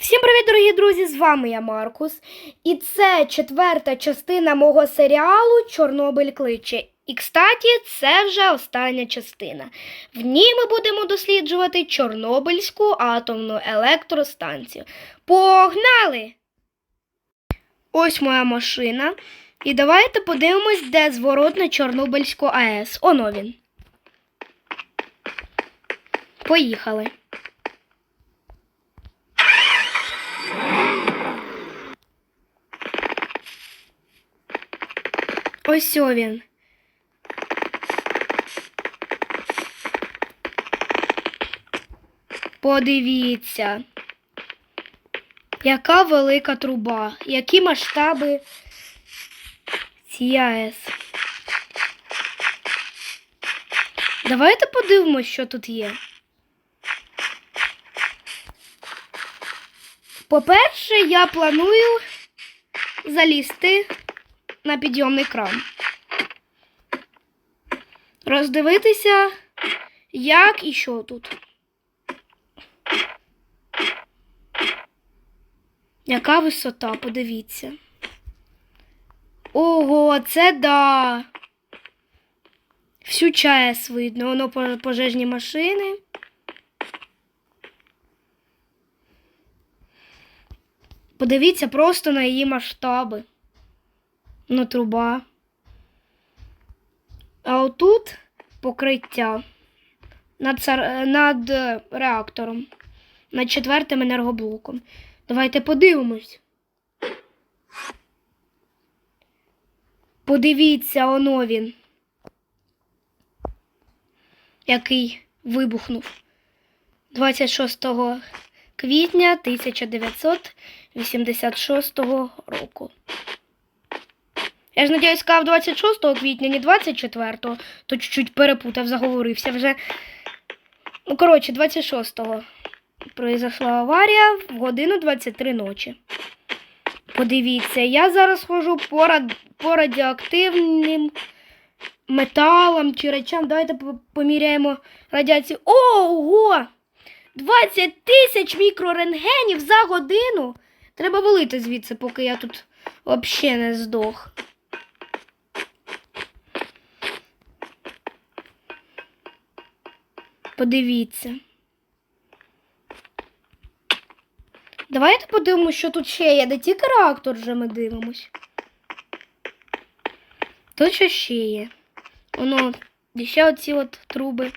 Всім привіт, дорогі друзі! З вами я Маркус. І це четверта частина мого серіалу Чорнобиль кличе. І, кстаті, це вже остання частина. В ній ми будемо досліджувати Чорнобильську атомну електростанцію. Погнали! Ось моя машина. І давайте подивимось, де зворот на Чорнобильську АЕС. Оно він. Поїхали. Ось він. Подивіться. Яка велика труба, які масштаби цієї Давайте подивимось, що тут є. По-перше, я планую залізти на підйомний кран. Роздивитися, як і що тут. Яка висота, подивіться. Ого, це да. Всю ЧАЕС видно, воно пожежні машини. Подивіться просто на її масштаби. Ну, труба. А отут покриття над, цар... над е, реактором, над четвертим енергоблоком. Давайте подивимось. Подивіться, оно він. Який вибухнув 26 квітня 1986 року. Я ж надіюсь, сказав 26 квітня, не 24-го, то чуть-чуть перепутав, заговорився вже. Ну, коротше, 26-го произошла аварія в годину 23 ночі. Подивіться, я зараз ходжу по, рад... по радіоактивним металам чи речам. Давайте поміряємо радіацію. Ого! 20 тисяч мікрорентгенів за годину. Треба валити звідси, поки я тут взагалі не здох. Подивіться. Давайте подивимось, що тут ще є. Не тільки реактор вже ми дивимось. Тут що ще є. Воно, ще оці от труби.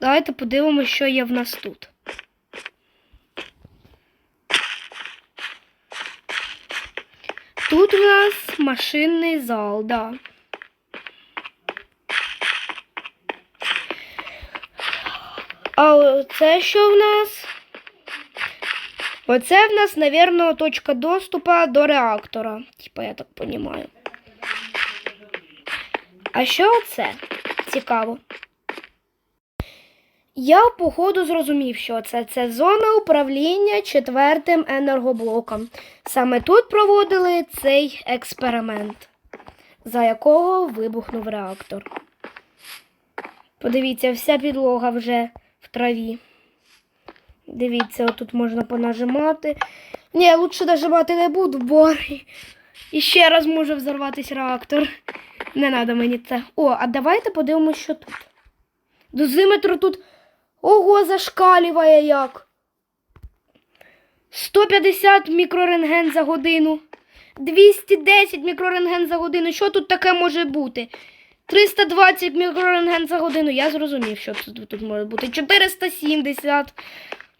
Давайте подивимось, що є в нас тут. Тут у нас машинний зал, да. А це що в нас? Оце в нас, напевно, точка доступу до реактора. Типа, я так розумію. А що це? Цікаво. Я походу зрозумів, що це. Це зона управління четвертим енергоблоком. Саме тут проводили цей експеримент, за якого вибухнув реактор. Подивіться, вся підлога вже в траві. Дивіться, отут можна понажимати. Ні, лучше нажимати не буду, бо і ще раз може взорватися реактор. Не треба мені це. О, а давайте подивимося, що тут. Дозиметр тут. Ого, зашкалює як. 150 мікрорентген за годину. 210 мікрорентген за годину. Що тут таке може бути? 320 мікрорентген за годину. Я зрозумів, що тут, тут може бути. 470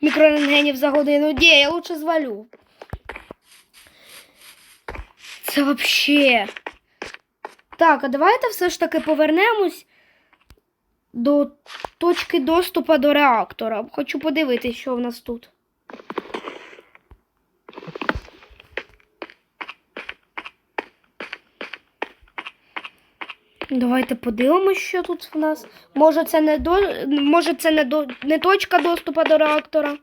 мікрорентгенів за годину. Де, я лучше звалю. Це вообще. Так, а давайте все ж таки повернемось до точки доступу до реактора. Хочу подивитися, що в нас тут. Давайте подивимось, що тут в нас. Може, це не до... Може, це не, до... не точка доступу до реактора.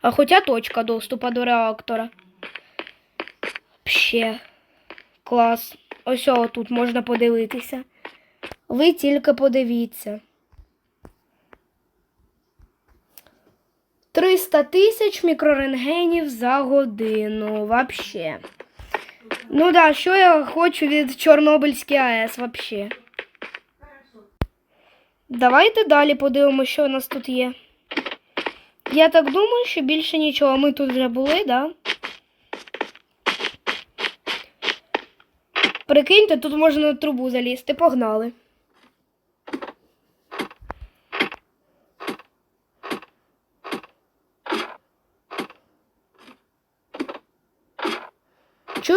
А хоча точка доступу до реактора. Ще. Клас. Ось о, тут можна подивитися. Ви тільки подивіться. 300 тисяч мікрорентгенів за годину. Вообще. Ну да, що я хочу від Чорнобильської АЕС вообще. Давайте далі подивимося, що у нас тут є. Я так думаю, що більше нічого. Ми тут вже були, да? Прикиньте, тут можна на трубу залізти. Погнали.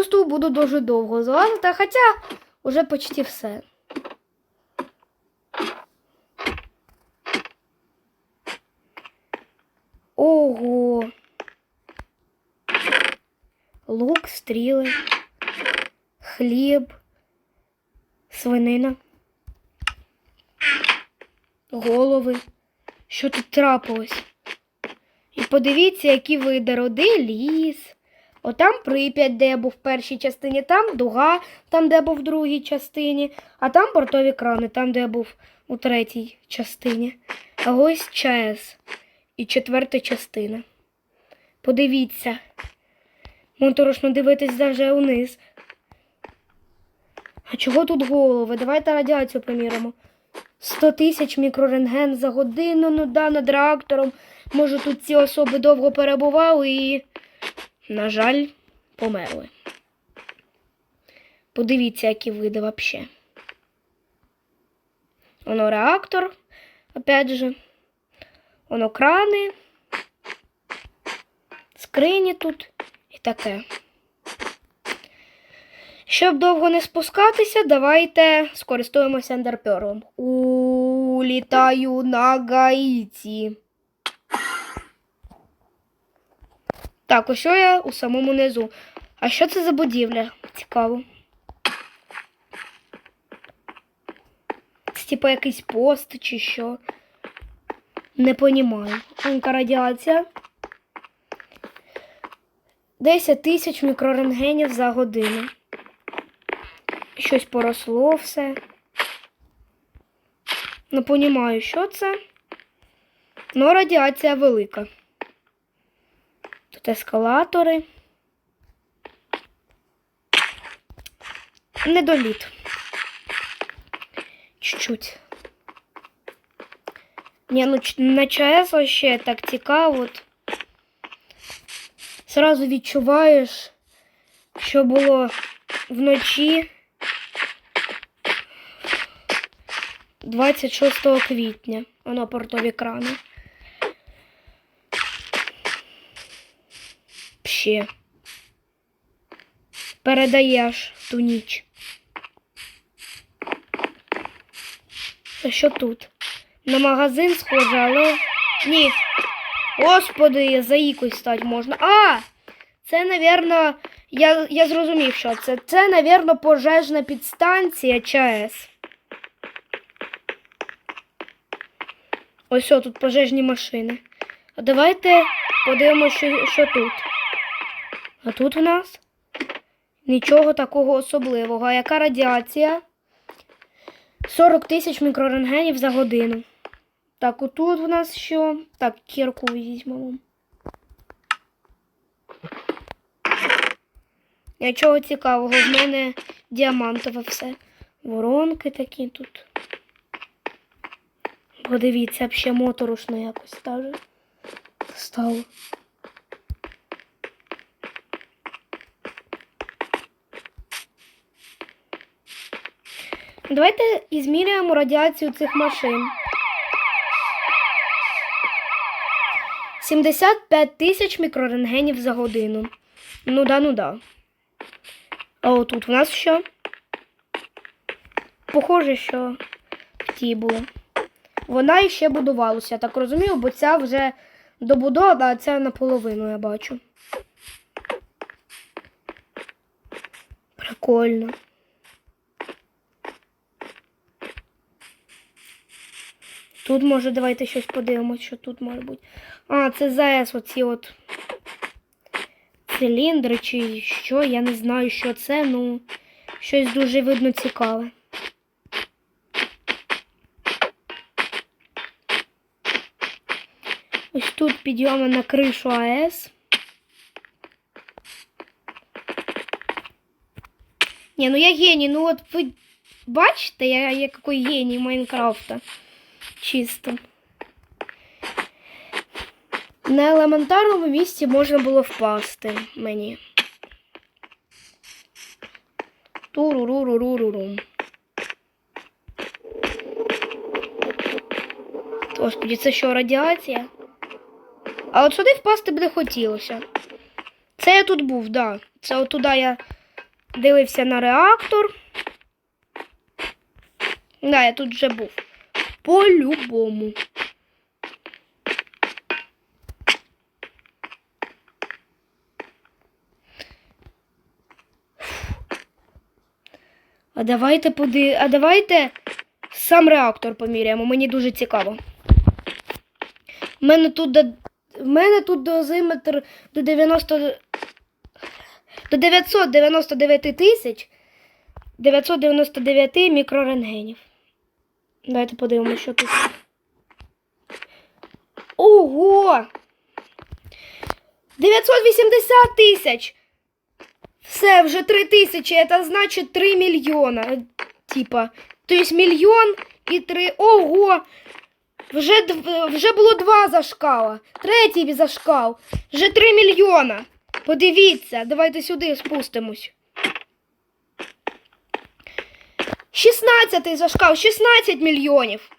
Чувствую, буду дуже довго залазити, хоча вже почти все. Ого. Лук, стріли, хліб, свинина, голови. Що тут трапилось? І подивіться, які види роди, ліс. Отам Прип'ять, де я був в першій частині, там дуга, там, де я був в другій частині, а там портові крани, там, де я був у третій частині. А ось ЧАЕС і четверта частина. Подивіться. Моторошно дивитись даже униз. А чого тут голови? Давайте радіацію поміримо. 100 тисяч мікрорентген за годину, ну да, над реактором. Може, тут ці особи довго перебували і, на жаль, померли. Подивіться, які види вообще. Воно реактор, опять же. Воно крани, скрині тут і таке. Щоб довго не спускатися, давайте скористуємося ендерперлом. Улітаю на Гаїті. Так, ось я у самому низу. А що це за будівля? Цікаво. Це типу якийсь пост чи що. Не понімаю. Анка радіація. 10 тисяч мікрорентгенів за годину. Щось поросло все. Не понімаю, що це. Ну, радіація велика. Тут ескалатори. Недоліт. Чуть-чуть. Ні, ну на ЧАЕС вообще так цікаво. Сразу відчуваєш, що було вночі 26 квітня. Воно портові крани. Ще. Передаєш ту ніч. А що тут? На магазин схоже, але. Ні. Господи, за якось стати можна. А! Це, напевно, я, я зрозумів, що це. Це, напевно, пожежна підстанція ЧАЕС. Ось о, тут пожежні машини. А давайте подивимося, що, що тут. А тут у нас нічого такого особливого. А яка радіація? 40 тисяч мікрорентгенів за годину. Так, отут у нас що? Так, кірку візьмемо. Нічого цікавого, в мене діамантове все. Воронки такі тут. Подивіться, взагалі моторошно якось стало. Давайте ізміряємо радіацію цих машин. 75 тисяч мікрорентгенів за годину. Ну да, ну да. А отут у нас що? Похоже, що в тій було. Вона іще будувалася, так розумію, бо ця вже добудова, а ця наполовину я бачу. Прикольно. Тут може давайте щось подивимось, що тут може бути. А, це ЗАЕС, оці от циліндри чи що, я не знаю, що це, ну щось дуже видно цікаве. Ось тут підйоми на кришу АЕС. Ні, ну я геній, ну от ви бачите, я, я який геній Майнкрафта. Чисто. На елементарному місці можна було впасти мені. Турурурурурурум. Господи, це що, радіація? А от сюди впасти б не хотілося. Це я тут був, да. Це от туди я дивився на реактор. Да, я тут вже був. По-любому. А давайте поди... А давайте сам реактор поміряємо. Мені дуже цікаво. У мене тут до... В мене тут дозиметр до 90... до 999 тисяч 999 мікрорентгенів. Давайте подивимося, що тут. Ого! 980 тисяч! Все, вже 3 тисячі, це значить 3 мільйона. Типа. Тобто мільйон і 3. Ого! Вже, вже було два зашкала. Третій зашкал. Вже 3 мільйона. Подивіться, давайте сюди спустимось. 16 зашкал, 16 мільйонів.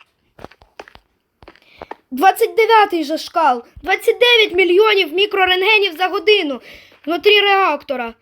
29 зашкал, 29 мільйонів мікрорентгенів за годину внутрі реактора.